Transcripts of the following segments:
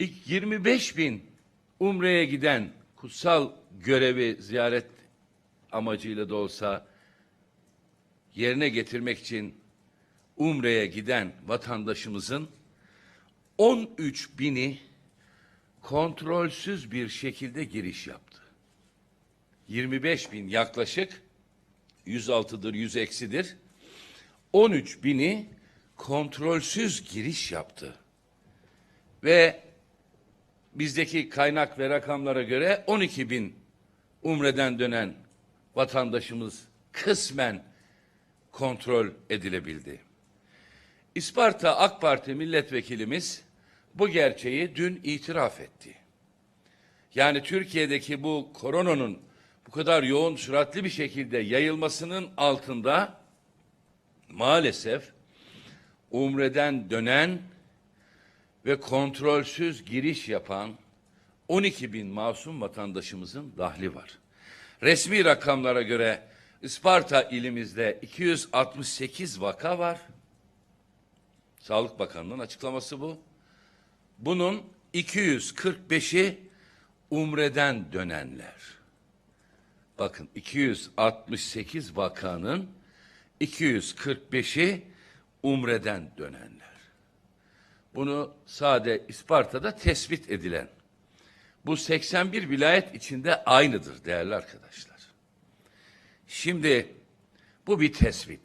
İlk 25 bin Umre'ye giden kutsal görevi ziyaret amacıyla da olsa yerine getirmek için Umre'ye giden vatandaşımızın 13 bini kontrolsüz bir şekilde giriş yaptı. 25 bin yaklaşık 106'dır 100 eksidir. 13 bini kontrolsüz giriş yaptı. Ve bizdeki kaynak ve rakamlara göre 12 bin umreden dönen vatandaşımız kısmen kontrol edilebildi. İsparta AK Parti milletvekilimiz bu gerçeği dün itiraf etti. Yani Türkiye'deki bu koronanın bu kadar yoğun süratli bir şekilde yayılmasının altında maalesef Umre'den dönen ve kontrolsüz giriş yapan 12 bin masum vatandaşımızın dahli var. Resmi rakamlara göre Isparta ilimizde 268 vaka var. Sağlık Bakanlığı'nın açıklaması bu. Bunun 245'i Umre'den dönenler. Bakın 268 vakanın 245'i Umre'den dönenler. Bunu sade İsparta'da tespit edilen. Bu 81 vilayet içinde aynıdır değerli arkadaşlar. Şimdi bu bir tespit.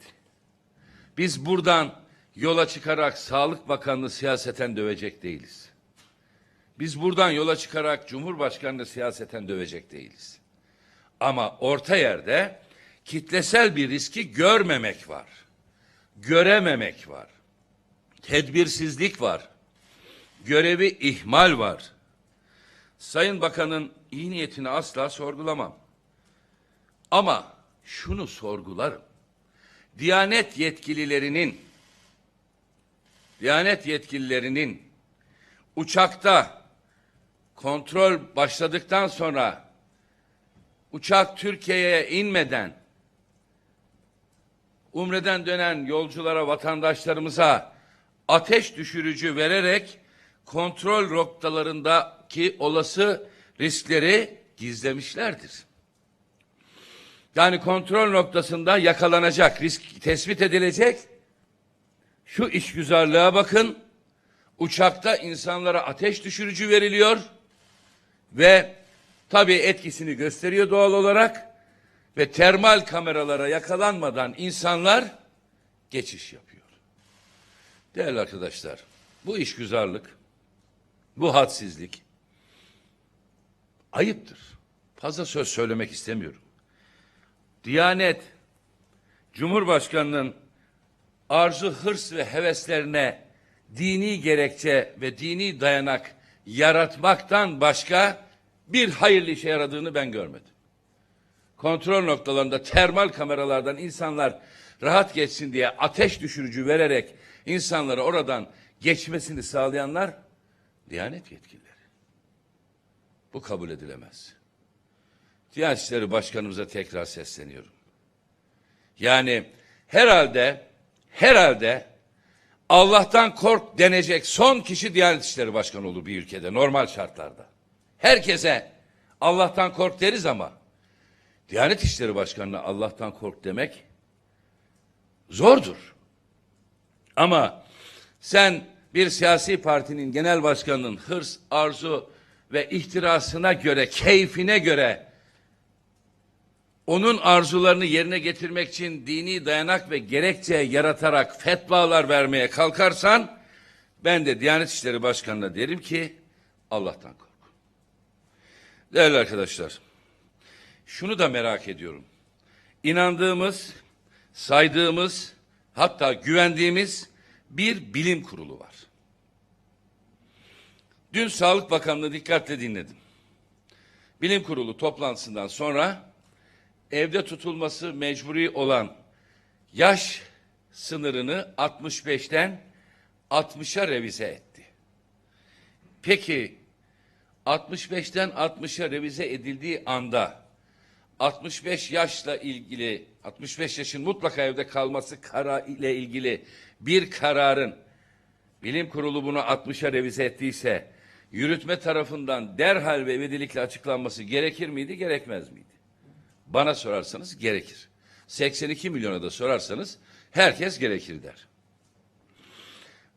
Biz buradan yola çıkarak Sağlık Bakanlığı siyaseten dövecek değiliz. Biz buradan yola çıkarak Cumhurbaşkanlığı siyaseten dövecek değiliz. Ama orta yerde kitlesel bir riski görmemek var. Görememek var. Tedbirsizlik var. Görevi ihmal var. Sayın Bakan'ın iyi niyetini asla sorgulamam. Ama şunu sorgularım. Diyanet yetkililerinin Diyanet yetkililerinin uçakta kontrol başladıktan sonra uçak Türkiye'ye inmeden Umre'den dönen yolculara, vatandaşlarımıza ateş düşürücü vererek kontrol noktalarındaki olası riskleri gizlemişlerdir. Yani kontrol noktasında yakalanacak, risk tespit edilecek. Şu işgüzarlığa bakın. Uçakta insanlara ateş düşürücü veriliyor ve tabii etkisini gösteriyor doğal olarak ve termal kameralara yakalanmadan insanlar geçiş yapıyor. Değerli arkadaşlar, bu işgüzarlık, bu hadsizlik ayıptır. Fazla söz söylemek istemiyorum. Diyanet, Cumhurbaşkanı'nın arzu, hırs ve heveslerine dini gerekçe ve dini dayanak yaratmaktan başka bir hayırlı işe yaradığını ben görmedim. Kontrol noktalarında termal kameralardan insanlar rahat geçsin diye ateş düşürücü vererek insanları oradan geçmesini sağlayanlar Diyanet yetkilileri. Bu kabul edilemez. Diyanet İşleri Başkanımıza tekrar sesleniyorum. Yani herhalde herhalde Allah'tan kork denecek son kişi Diyanet İşleri Başkanı olur bir ülkede normal şartlarda. Herkese Allah'tan kork deriz ama Diyanet İşleri Başkanı'na Allah'tan kork demek zordur. Ama sen bir siyasi partinin genel başkanının hırs, arzu ve ihtirasına göre, keyfine göre onun arzularını yerine getirmek için dini dayanak ve gerekçe yaratarak fetvalar vermeye kalkarsan ben de Diyanet İşleri Başkanı'na derim ki Allah'tan kork. Değerli arkadaşlar, şunu da merak ediyorum. İnandığımız, saydığımız, hatta güvendiğimiz bir bilim kurulu var. Dün Sağlık Bakanlığı dikkatle dinledim. Bilim kurulu toplantısından sonra evde tutulması mecburi olan yaş sınırını 65'ten 60'a revize etti. Peki 65'ten 60'a revize edildiği anda 65 yaşla ilgili 65 yaşın mutlaka evde kalması kara ile ilgili bir kararın bilim kurulu bunu 60'a revize ettiyse yürütme tarafından derhal ve ivedilikle açıklanması gerekir miydi, gerekmez miydi? Bana sorarsanız gerekir. 82 milyona da sorarsanız herkes gerekir der.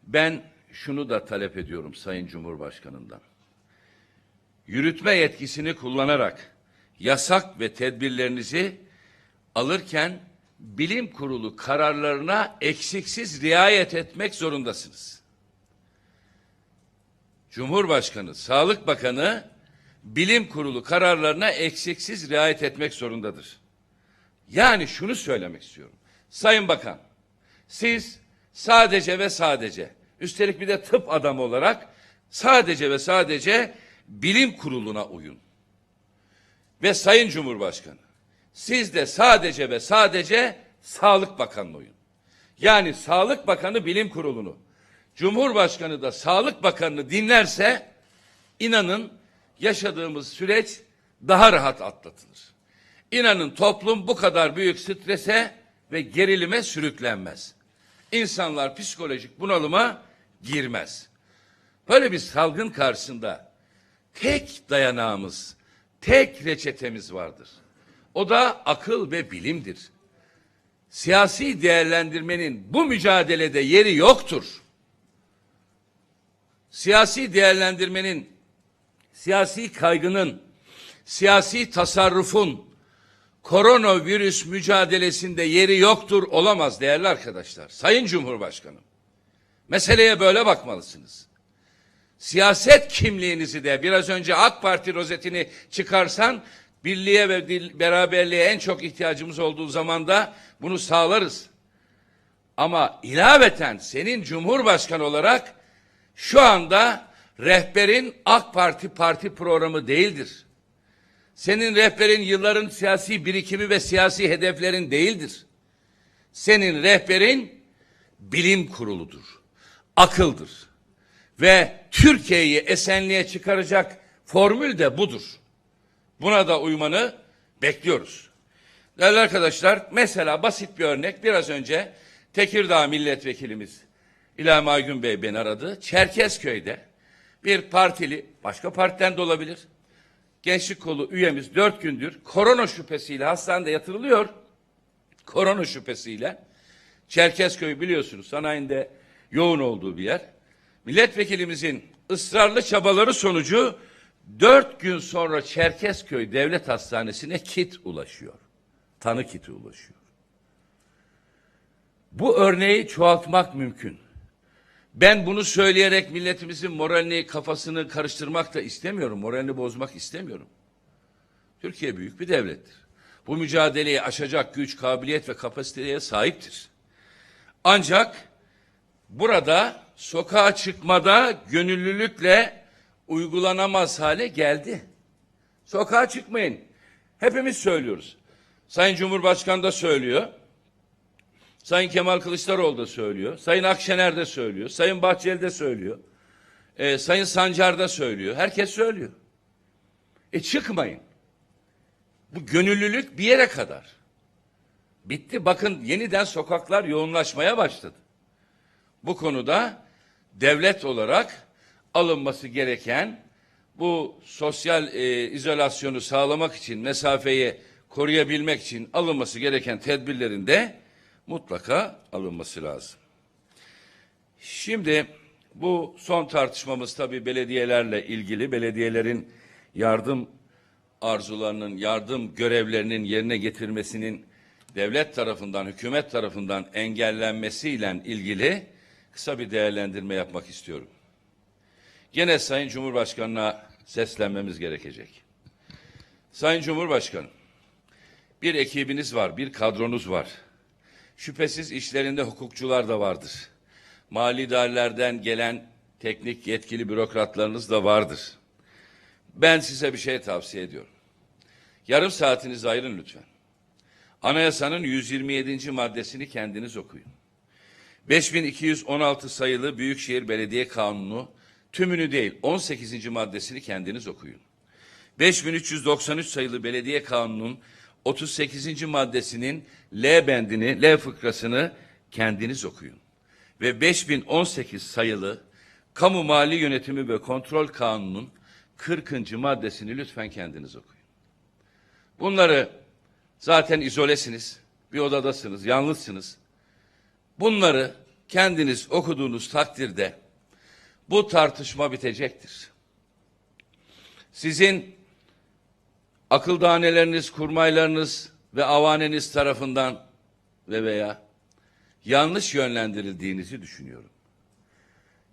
Ben şunu da talep ediyorum Sayın Cumhurbaşkanı'ndan. Yürütme yetkisini kullanarak yasak ve tedbirlerinizi alırken bilim kurulu kararlarına eksiksiz riayet etmek zorundasınız. Cumhurbaşkanı, Sağlık Bakanı bilim kurulu kararlarına eksiksiz riayet etmek zorundadır. Yani şunu söylemek istiyorum. Sayın Bakan, siz sadece ve sadece, üstelik bir de tıp adamı olarak sadece ve sadece bilim kuruluna uyun. Ve Sayın Cumhurbaşkanı, siz de sadece ve sadece Sağlık Bakanı'na uyun. Yani Sağlık Bakanı bilim kurulunu, Cumhurbaşkanı da Sağlık Bakanı'nı dinlerse inanın yaşadığımız süreç daha rahat atlatılır. İnanın toplum bu kadar büyük strese ve gerilime sürüklenmez. İnsanlar psikolojik bunalıma girmez. Böyle bir salgın karşısında tek dayanağımız, tek reçetemiz vardır. O da akıl ve bilimdir. Siyasi değerlendirmenin bu mücadelede yeri yoktur. Siyasi değerlendirmenin, siyasi kaygının, siyasi tasarrufun koronavirüs mücadelesinde yeri yoktur olamaz değerli arkadaşlar. Sayın Cumhurbaşkanım. Meseleye böyle bakmalısınız. Siyaset kimliğinizi de biraz önce AK Parti rozetini çıkarsan birliğe ve beraberliğe en çok ihtiyacımız olduğu zaman da bunu sağlarız. Ama ilaveten senin Cumhurbaşkanı olarak şu anda rehberin AK Parti parti programı değildir. Senin rehberin yılların siyasi birikimi ve siyasi hedeflerin değildir. Senin rehberin bilim kuruludur. Akıldır. Ve Türkiye'yi esenliğe çıkaracak formül de budur. Buna da uymanı bekliyoruz. Değerli arkadaşlar, mesela basit bir örnek. Biraz önce Tekirdağ milletvekilimiz İlham Aygün Bey beni aradı. Çerkezköy'de bir partili, başka partiden de olabilir, gençlik kolu üyemiz dört gündür korona şüphesiyle hastanede yatırılıyor. Korona şüphesiyle. Çerkezköy biliyorsunuz sanayinde yoğun olduğu bir yer. Milletvekilimizin ısrarlı çabaları sonucu dört gün sonra Çerkezköy Devlet Hastanesi'ne kit ulaşıyor. Tanı kiti ulaşıyor. Bu örneği çoğaltmak mümkün. Ben bunu söyleyerek milletimizin moralini, kafasını karıştırmak da istemiyorum. Moralini bozmak istemiyorum. Türkiye büyük bir devlettir. Bu mücadeleyi aşacak güç, kabiliyet ve kapasiteye sahiptir. Ancak burada sokağa çıkmada gönüllülükle uygulanamaz hale geldi. Sokağa çıkmayın. Hepimiz söylüyoruz. Sayın Cumhurbaşkanı da söylüyor. Sayın Kemal Kılıçdaroğlu da söylüyor. Sayın Akşener de söylüyor. Sayın Bahçeli de söylüyor. Ee, Sayın Sancar da söylüyor. Herkes söylüyor. E çıkmayın. Bu gönüllülük bir yere kadar. Bitti. Bakın yeniden sokaklar yoğunlaşmaya başladı. Bu konuda devlet olarak alınması gereken bu sosyal e, izolasyonu sağlamak için, mesafeyi koruyabilmek için alınması gereken tedbirlerin de mutlaka alınması lazım. Şimdi bu son tartışmamız tabii belediyelerle ilgili. Belediyelerin yardım arzularının, yardım görevlerinin yerine getirmesinin devlet tarafından, hükümet tarafından engellenmesiyle ilgili kısa bir değerlendirme yapmak istiyorum. Gene Sayın Cumhurbaşkanı'na seslenmemiz gerekecek. Sayın Cumhurbaşkanı, bir ekibiniz var, bir kadronuz var. Şüphesiz işlerinde hukukçular da vardır. Mali idarelerden gelen teknik yetkili bürokratlarınız da vardır. Ben size bir şey tavsiye ediyorum. Yarım saatinizi ayırın lütfen. Anayasanın 127. maddesini kendiniz okuyun. 5216 sayılı Büyükşehir Belediye Kanunu tümünü değil 18. maddesini kendiniz okuyun. 5393 sayılı Belediye Kanunu'nun 38. maddesinin L bendini, L fıkrasını kendiniz okuyun. Ve 5018 sayılı Kamu Mali Yönetimi ve Kontrol Kanunu'nun 40. maddesini lütfen kendiniz okuyun. Bunları zaten izolesiniz, bir odadasınız, yalnızsınız. Bunları kendiniz okuduğunuz takdirde bu tartışma bitecektir. Sizin akıl daneleriniz, kurmaylarınız ve avaneniz tarafından ve veya yanlış yönlendirildiğinizi düşünüyorum.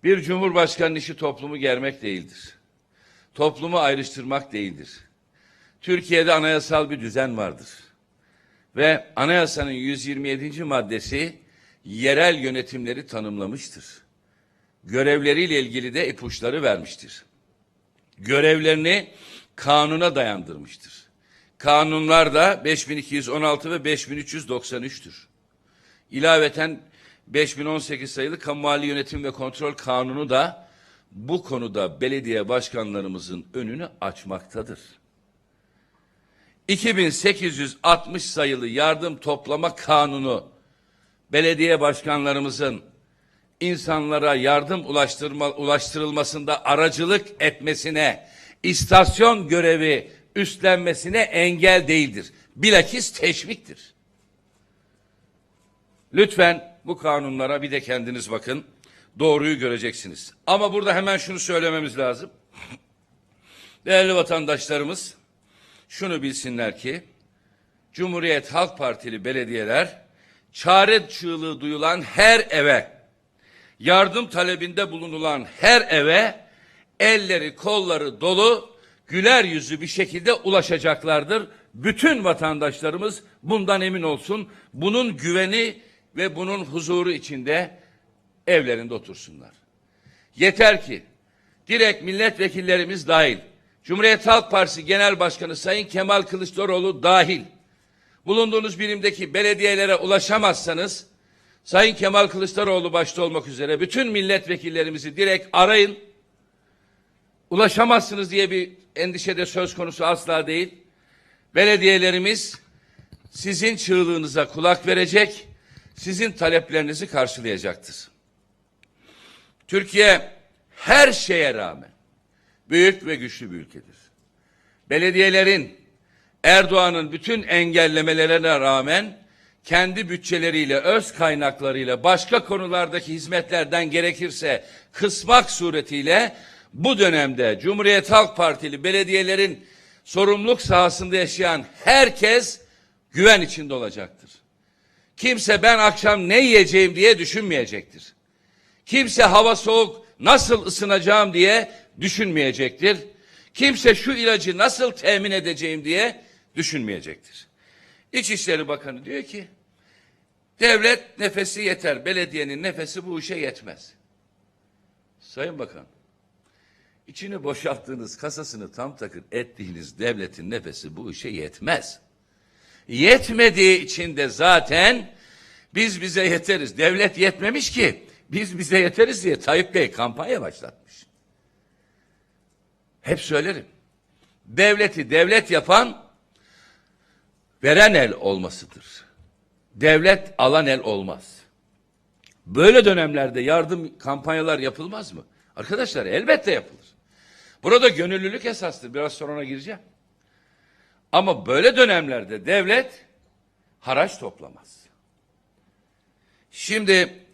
Bir cumhurbaşkanının işi toplumu germek değildir. Toplumu ayrıştırmak değildir. Türkiye'de anayasal bir düzen vardır. Ve anayasanın 127. maddesi yerel yönetimleri tanımlamıştır. Görevleriyle ilgili de ipuçları vermiştir. Görevlerini kanuna dayandırmıştır. Kanunlar da 5216 ve 5393'tür. İlaveten 5018 sayılı Kamu Mali Yönetim ve Kontrol Kanunu da bu konuda belediye başkanlarımızın önünü açmaktadır. 2860 sayılı yardım toplama kanunu belediye başkanlarımızın insanlara yardım ulaştırma, ulaştırılmasında aracılık etmesine, istasyon görevi üstlenmesine engel değildir. Bilakis teşviktir. Lütfen bu kanunlara bir de kendiniz bakın. Doğruyu göreceksiniz. Ama burada hemen şunu söylememiz lazım. Değerli vatandaşlarımız şunu bilsinler ki Cumhuriyet Halk Partili belediyeler çare çığlığı duyulan her eve yardım talebinde bulunulan her eve elleri kolları dolu güler yüzü bir şekilde ulaşacaklardır. Bütün vatandaşlarımız bundan emin olsun. Bunun güveni ve bunun huzuru içinde evlerinde otursunlar. Yeter ki direkt milletvekillerimiz dahil, Cumhuriyet Halk Partisi Genel Başkanı Sayın Kemal Kılıçdaroğlu dahil, bulunduğunuz birimdeki belediyelere ulaşamazsanız, Sayın Kemal Kılıçdaroğlu başta olmak üzere bütün milletvekillerimizi direkt arayın. Ulaşamazsınız diye bir endişede söz konusu asla değil. Belediyelerimiz sizin çığlığınıza kulak verecek, sizin taleplerinizi karşılayacaktır. Türkiye her şeye rağmen büyük ve güçlü bir ülkedir. Belediyelerin Erdoğan'ın bütün engellemelerine rağmen kendi bütçeleriyle, öz kaynaklarıyla başka konulardaki hizmetlerden gerekirse kısmak suretiyle bu dönemde Cumhuriyet Halk Partili belediyelerin sorumluluk sahasında yaşayan herkes güven içinde olacaktır. Kimse ben akşam ne yiyeceğim diye düşünmeyecektir. Kimse hava soğuk nasıl ısınacağım diye düşünmeyecektir. Kimse şu ilacı nasıl temin edeceğim diye düşünmeyecektir. İçişleri Bakanı diyor ki devlet nefesi yeter, belediyenin nefesi bu işe yetmez. Sayın Bakan, içini boşalttığınız kasasını tam takır ettiğiniz devletin nefesi bu işe yetmez. Yetmediği için de zaten biz bize yeteriz. Devlet yetmemiş ki biz bize yeteriz diye Tayyip Bey kampanya başlatmış. Hep söylerim. Devleti devlet yapan veren el olmasıdır. Devlet alan el olmaz. Böyle dönemlerde yardım kampanyalar yapılmaz mı? Arkadaşlar elbette yapılır. Burada gönüllülük esastır. Biraz sonra ona gireceğim. Ama böyle dönemlerde devlet haraç toplamaz. Şimdi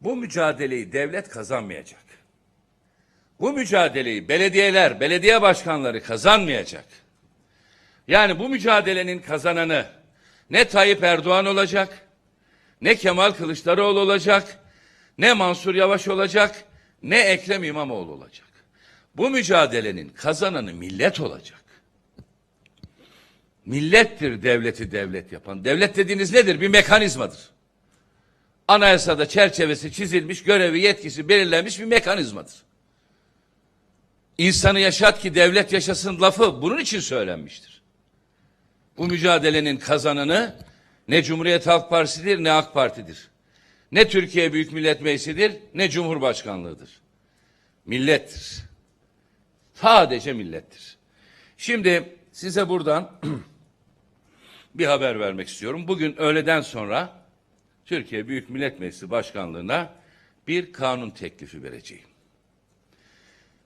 bu mücadeleyi devlet kazanmayacak. Bu mücadeleyi belediyeler, belediye başkanları kazanmayacak. Yani bu mücadelenin kazananı ne Tayyip Erdoğan olacak, ne Kemal Kılıçdaroğlu olacak, ne Mansur Yavaş olacak, ne Ekrem İmamoğlu olacak. Bu mücadelenin kazananı millet olacak. Millettir devleti devlet yapan. Devlet dediğiniz nedir? Bir mekanizmadır. Anayasada çerçevesi çizilmiş, görevi, yetkisi belirlenmiş bir mekanizmadır. İnsanı yaşat ki devlet yaşasın lafı bunun için söylenmiştir. Bu mücadelenin kazananı ne Cumhuriyet Halk Partisi'dir ne AK Parti'dir. Ne Türkiye Büyük Millet Meclisi'dir ne Cumhurbaşkanlığıdır. Millettir. Sadece millettir. Şimdi size buradan bir haber vermek istiyorum. Bugün öğleden sonra Türkiye Büyük Millet Meclisi Başkanlığı'na bir kanun teklifi vereceğim.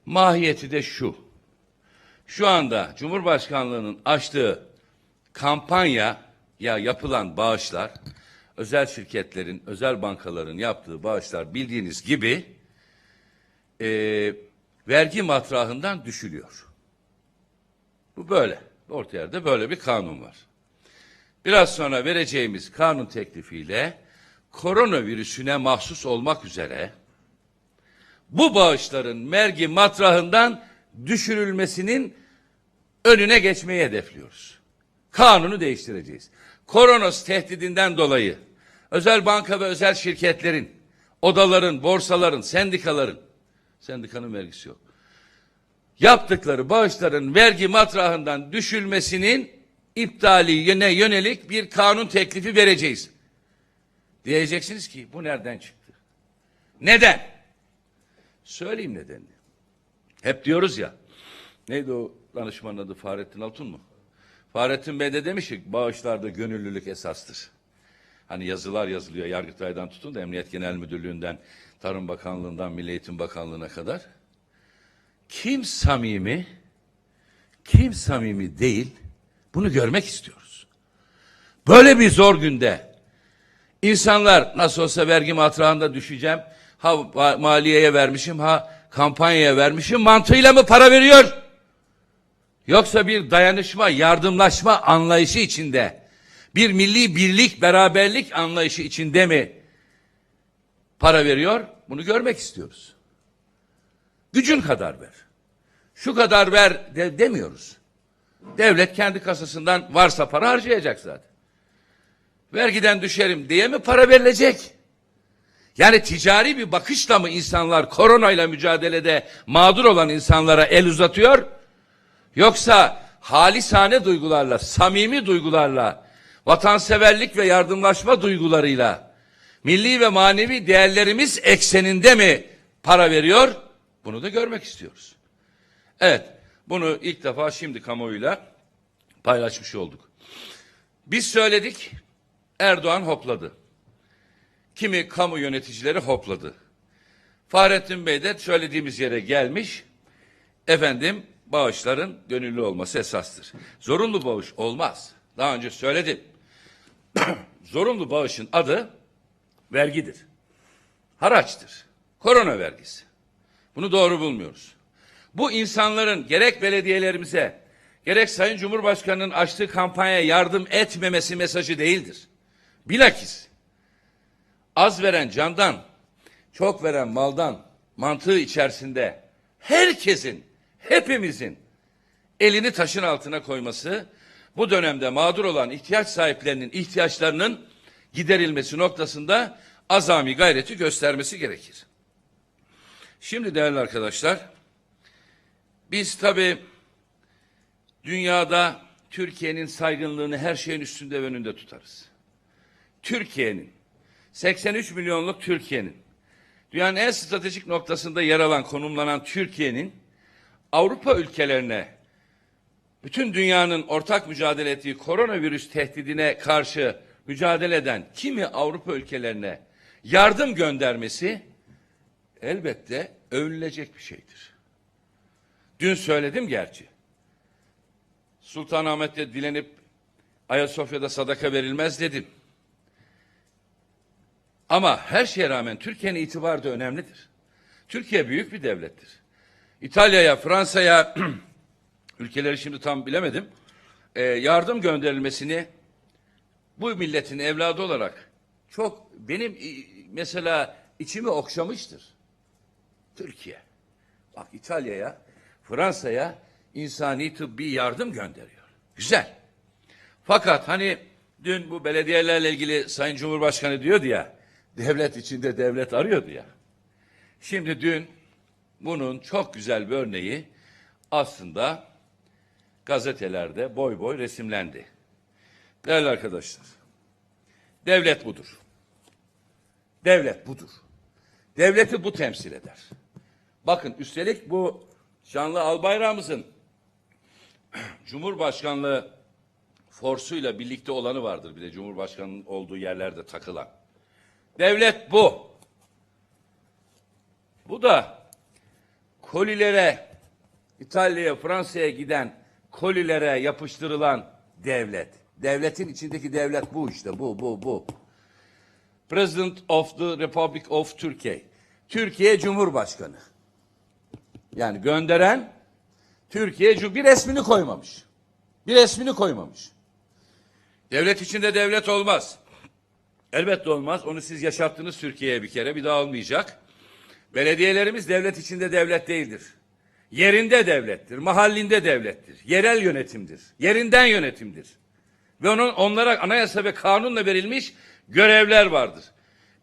Mahiyeti de şu. Şu anda Cumhurbaşkanlığının açtığı kampanya ya yapılan bağışlar, özel şirketlerin, özel bankaların yaptığı bağışlar bildiğiniz gibi e, vergi matrahından düşülüyor. Bu böyle. Orta yerde böyle bir kanun var. Biraz sonra vereceğimiz kanun teklifiyle koronavirüsüne mahsus olmak üzere bu bağışların vergi matrahından düşürülmesinin önüne geçmeyi hedefliyoruz. Kanunu değiştireceğiz. Koronos tehdidinden dolayı özel banka ve özel şirketlerin, odaların, borsaların, sendikaların, sendikanın vergisi yok. Yaptıkları bağışların vergi matrahından düşülmesinin iptali yine yönelik bir kanun teklifi vereceğiz. Diyeceksiniz ki bu nereden çıktı? Neden? Söyleyeyim nedenini. Hep diyoruz ya. Neydi o danışmanın adı Fahrettin Altun mu? Fahrettin Bey de demiş ki bağışlarda gönüllülük esastır. Hani yazılar yazılıyor Yargıtay'dan tutun da Emniyet Genel Müdürlüğü'nden, Tarım Bakanlığı'ndan, Milli Eğitim Bakanlığı'na kadar. Kim samimi, kim samimi değil bunu görmek istiyoruz. Böyle bir zor günde insanlar nasıl olsa vergi matrağında düşeceğim, ha ma- maliyeye vermişim, ha kampanyaya vermişim mantığıyla mı para veriyor? Yoksa bir dayanışma, yardımlaşma anlayışı içinde, bir milli birlik, beraberlik anlayışı içinde mi para veriyor? Bunu görmek istiyoruz. Gücün kadar ver. Şu kadar ver de, demiyoruz. Devlet kendi kasasından varsa para harcayacak zaten. Vergiden düşerim diye mi para verilecek? Yani ticari bir bakışla mı insanlar koronayla mücadelede mağdur olan insanlara el uzatıyor? Yoksa halisane duygularla, samimi duygularla, vatanseverlik ve yardımlaşma duygularıyla, milli ve manevi değerlerimiz ekseninde mi para veriyor? Bunu da görmek istiyoruz. Evet, bunu ilk defa şimdi kamuoyuyla paylaşmış olduk. Biz söyledik, Erdoğan hopladı. Kimi kamu yöneticileri hopladı. Fahrettin Bey de söylediğimiz yere gelmiş. Efendim bağışların gönüllü olması esastır. Zorunlu bağış olmaz. Daha önce söyledim. Zorunlu bağışın adı vergidir. Haraçtır. Korona vergisi. Bunu doğru bulmuyoruz. Bu insanların gerek belediyelerimize gerek Sayın Cumhurbaşkanı'nın açtığı kampanyaya yardım etmemesi mesajı değildir. Bilakis az veren candan, çok veren maldan mantığı içerisinde herkesin, hepimizin elini taşın altına koyması, bu dönemde mağdur olan ihtiyaç sahiplerinin ihtiyaçlarının giderilmesi noktasında azami gayreti göstermesi gerekir. Şimdi değerli arkadaşlar, biz tabii dünyada Türkiye'nin saygınlığını her şeyin üstünde ve önünde tutarız. Türkiye'nin 83 milyonluk Türkiye'nin dünyanın en stratejik noktasında yer alan konumlanan Türkiye'nin Avrupa ülkelerine bütün dünyanın ortak mücadele ettiği koronavirüs tehdidine karşı mücadele eden kimi Avrupa ülkelerine yardım göndermesi elbette övünülecek bir şeydir. Dün söyledim gerçi. Sultanahmet'te dilenip Ayasofya'da sadaka verilmez dedim. Ama her şeye rağmen Türkiye'nin itibarı da önemlidir. Türkiye büyük bir devlettir. İtalya'ya, Fransa'ya, ülkeleri şimdi tam bilemedim, e, yardım gönderilmesini bu milletin evladı olarak çok benim i- mesela içimi okşamıştır. Türkiye. Bak İtalya'ya, Fransa'ya insani tıbbi yardım gönderiyor. Güzel. Fakat hani dün bu belediyelerle ilgili Sayın Cumhurbaşkanı diyordu ya, devlet içinde devlet arıyordu ya. Şimdi dün bunun çok güzel bir örneği aslında gazetelerde boy boy resimlendi. Değerli arkadaşlar, devlet budur. Devlet budur. Devleti bu temsil eder. Bakın üstelik bu şanlı albayrağımızın Cumhurbaşkanlığı forsuyla birlikte olanı vardır bir de Cumhurbaşkanının olduğu yerlerde takılan. Devlet bu. Bu da kolilere İtalya'ya, Fransa'ya giden kolilere yapıştırılan devlet. Devletin içindeki devlet bu işte, bu, bu, bu. President of the Republic of Turkey. Türkiye Cumhurbaşkanı. Yani gönderen Türkiye bir resmini koymamış. Bir resmini koymamış. Devlet içinde devlet olmaz. Elbette olmaz. Onu siz yaşattınız Türkiye'ye bir kere. Bir daha olmayacak. Belediyelerimiz devlet içinde devlet değildir. Yerinde devlettir, mahallinde devlettir, yerel yönetimdir, yerinden yönetimdir. Ve onun onlara anayasa ve kanunla verilmiş görevler vardır.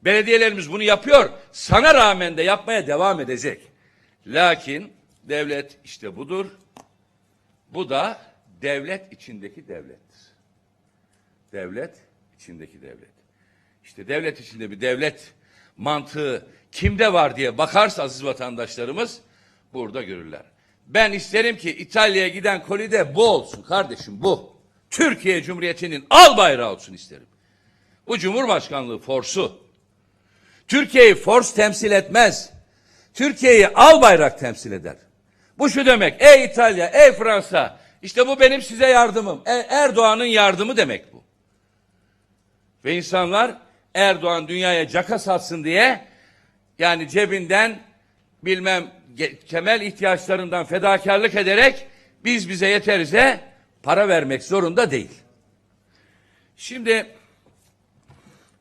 Belediyelerimiz bunu yapıyor, sana rağmen de yapmaya devam edecek. Lakin devlet işte budur. Bu da devlet içindeki devlettir. Devlet içindeki devlet. İşte devlet içinde bir devlet mantığı kimde var diye bakarsa aziz vatandaşlarımız burada görürler. Ben isterim ki İtalya'ya giden kolide bu olsun kardeşim bu. Türkiye Cumhuriyeti'nin al bayrağı olsun isterim. Bu Cumhurbaşkanlığı forsu. Türkiye'yi fors temsil etmez. Türkiye'yi al bayrak temsil eder. Bu şu demek. Ey İtalya, ey Fransa. işte bu benim size yardımım. E- Erdoğan'ın yardımı demek bu. Ve insanlar Erdoğan dünyaya caka satsın diye yani cebinden bilmem temel ihtiyaçlarından fedakarlık ederek biz bize yeterize para vermek zorunda değil. Şimdi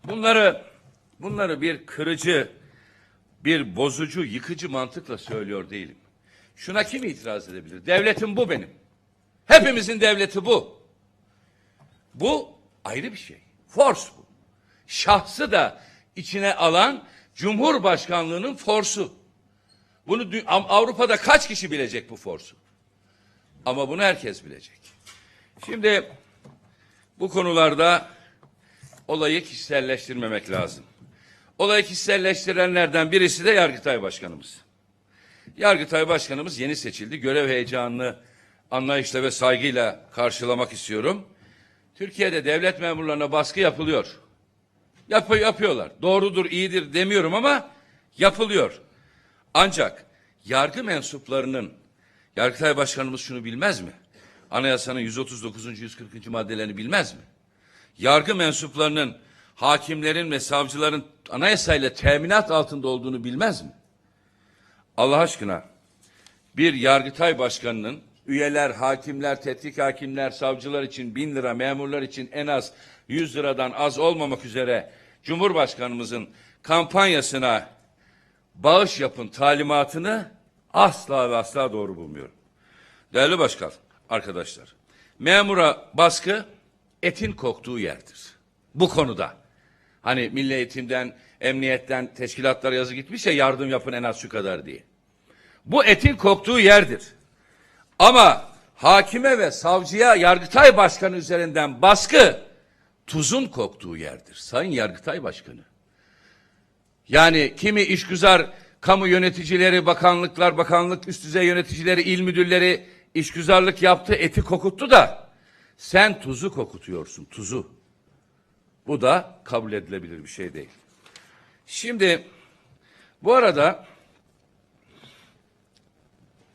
bunları bunları bir kırıcı, bir bozucu, yıkıcı mantıkla söylüyor değilim. Şuna kim itiraz edebilir? Devletim bu benim. Hepimizin devleti bu. Bu ayrı bir şey. Force bu. Şahsı da içine alan Cumhurbaşkanlığının forsu. Bunu Avrupa'da kaç kişi bilecek bu forsu? Ama bunu herkes bilecek. Şimdi bu konularda olayı kişiselleştirmemek lazım. Olayı kişiselleştirenlerden birisi de Yargıtay Başkanımız. Yargıtay Başkanımız yeni seçildi. Görev heyecanını anlayışla ve saygıyla karşılamak istiyorum. Türkiye'de devlet memurlarına baskı yapılıyor. Yap yapıyorlar. Doğrudur, iyidir demiyorum ama yapılıyor. Ancak yargı mensuplarının Yargıtay Başkanımız şunu bilmez mi? Anayasanın 139. 140. maddelerini bilmez mi? Yargı mensuplarının hakimlerin ve savcıların anayasayla teminat altında olduğunu bilmez mi? Allah aşkına bir Yargıtay Başkanı'nın üyeler, hakimler, tetkik hakimler, savcılar için bin lira, memurlar için en az 100 liradan az olmamak üzere Cumhurbaşkanımızın kampanyasına bağış yapın talimatını asla ve asla doğru bulmuyorum. Değerli başkan, arkadaşlar, memura baskı etin koktuğu yerdir. Bu konuda. Hani milli eğitimden, emniyetten, teşkilatlara yazı gitmiş ya yardım yapın en az şu kadar diye. Bu etin koktuğu yerdir. Ama hakime ve savcıya Yargıtay Başkanı üzerinden baskı tuzun koktuğu yerdir. Sayın Yargıtay Başkanı. Yani kimi işgüzar kamu yöneticileri, bakanlıklar, bakanlık üst düzey yöneticileri, il müdürleri işgüzarlık yaptı, eti kokuttu da sen tuzu kokutuyorsun, tuzu. Bu da kabul edilebilir bir şey değil. Şimdi bu arada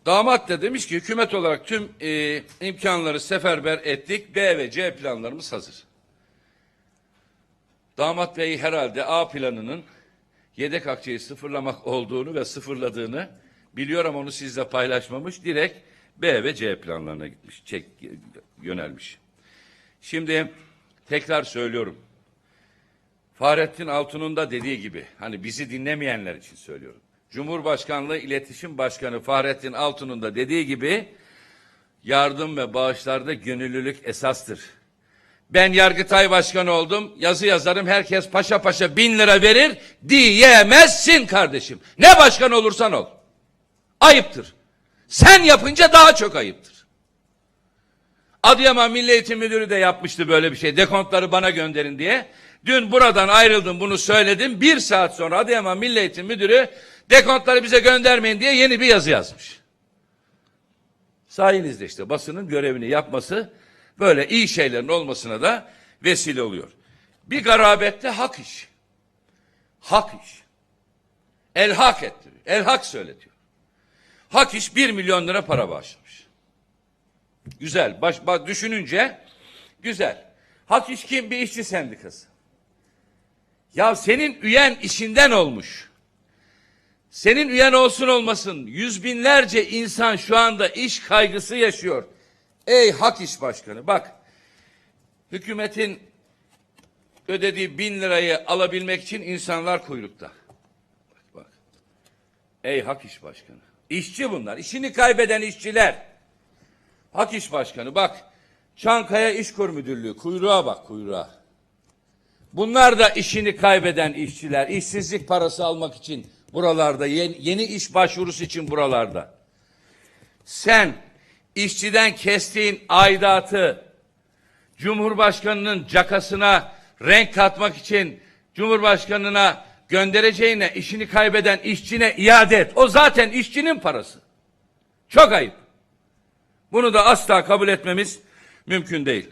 damat da demiş ki hükümet olarak tüm e, imkanları seferber ettik. B ve C planlarımız hazır. Damat Bey herhalde A planının yedek akçeyi sıfırlamak olduğunu ve sıfırladığını biliyor ama onu sizle paylaşmamış. Direkt B ve C planlarına gitmiş, çek, yönelmiş. Şimdi tekrar söylüyorum. Fahrettin Altun'un da dediği gibi, hani bizi dinlemeyenler için söylüyorum. Cumhurbaşkanlığı İletişim Başkanı Fahrettin Altun'un da dediği gibi, yardım ve bağışlarda gönüllülük esastır. Ben Yargıtay Başkanı oldum, yazı yazarım, herkes paşa paşa bin lira verir diyemezsin kardeşim. Ne başkan olursan ol. Ayıptır. Sen yapınca daha çok ayıptır. Adıyaman Milli Eğitim Müdürü de yapmıştı böyle bir şey. Dekontları bana gönderin diye. Dün buradan ayrıldım bunu söyledim. Bir saat sonra Adıyaman Milli Eğitim Müdürü dekontları bize göndermeyin diye yeni bir yazı yazmış. Sayenizde işte basının görevini yapması böyle iyi şeylerin olmasına da vesile oluyor. Bir garabette hak iş. Hak iş. Elhak ettiriyor. Elhak söyletiyor. Hak iş 1 milyon lira para bağışlamış. Güzel. Baş, baş- düşününce güzel. Hak iş kim? Bir işçi sendikası. Ya senin üyen işinden olmuş. Senin üyen olsun olmasın. Yüz binlerce insan şu anda iş kaygısı yaşıyor. Ey Hak İş Başkanı bak. Hükümetin ödediği bin lirayı alabilmek için insanlar kuyrukta. Bak, bak. Ey Hak İş Başkanı. İşçi bunlar. İşini kaybeden işçiler. Hak İş Başkanı bak. Çankaya İşkur Müdürlüğü kuyruğa bak kuyruğa. Bunlar da işini kaybeden işçiler. işsizlik parası almak için buralarda. Yeni, yeni iş başvurusu için buralarda. Sen işçiden kestiğin aidatı Cumhurbaşkanının cakasına renk katmak için Cumhurbaşkanına göndereceğine işini kaybeden işçine iade et. O zaten işçinin parası. Çok ayıp. Bunu da asla kabul etmemiz mümkün değil.